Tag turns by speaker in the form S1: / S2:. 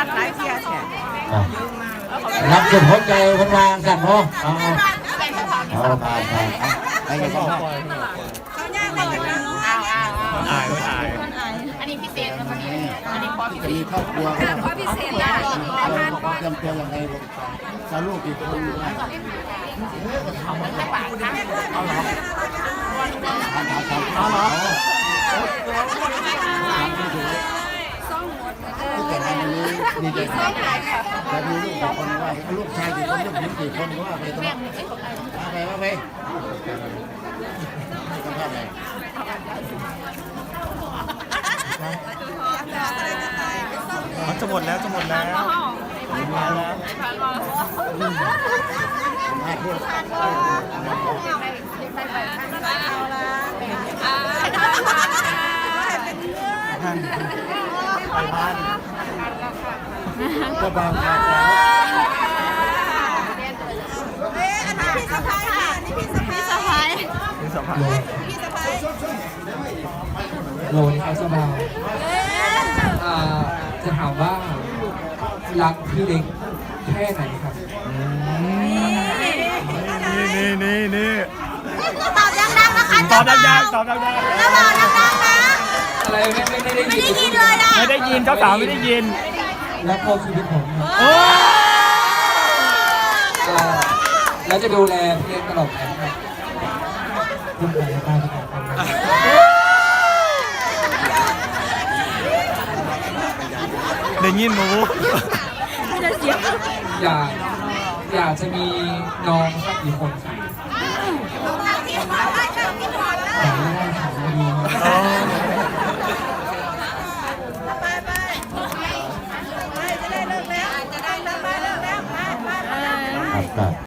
S1: รักหลายเทียแฉ
S2: รับสุดหัวใจคนวางสั่นเนาะเอาเอาไปไปไปกันต่อ
S1: เขาย่างได้กันะอ้าวอ้าวอ้าว
S3: อายไม่อาย
S1: อันนี้พิเศษนะวันนี้อันนี้พอพิเศ
S2: จะมี
S1: ษ
S2: ครอบครัวก็
S1: พอพิเศษได้
S2: เขาเตรียมตัวยังไงลูกจะลูกกี่คนนะ
S1: ไปากนะ
S2: เอาเหรอแต่งงานวันนี้ ดีใจมากแต่มีลูกกี่คนว่าลูกชายกี่คนลูกหญิงกี่คนว่าไปตรงนั้นว่าไปว่าไปสัมภาษณ์อะไร
S3: มันจะหมดแล้วจะหมดแล้ว
S2: สัมภาษณ์พูด
S3: ไปบ้าน
S2: ก็บางครับ
S1: เอ๊ะอันนี้พี่สะพ้ายค่ะอันนี้พี่สะพ้ายสะพ้าย
S3: นี่สัมภาษณ์
S1: พี่สะพ้าย
S4: โลนครับสบายอ่าจะถามว่ารักพี่เล็กแค่ไหนครับ
S3: นี่นี่นี่นี่
S1: ตอบดังๆนะคะ
S3: ตอบดังๆตอบดัง
S1: แล้วบอกดังๆนะ
S4: อะไรไม่ไม่ไม่ได้
S1: ไม่
S4: ยิ
S1: ได้
S4: น
S1: ยินเลยอะ
S3: ไม่ได้ยินเจ้าสาวไม่ได้ยิน
S4: รักโคชีวิตผม
S3: โอ้
S4: อ่าแล้วจะดูแลพี่เล็กตลอดไปครับคุณไหนตาจะบอกกันนะ
S3: ได้ยินหมู
S4: อยากอยากจะมีน้องสักกี่คนครับ
S1: ที่ขอได้ค่ะที่ขอได้
S4: อยากได้ถามดีมาก
S3: อ๋อ
S1: ไปไป ไ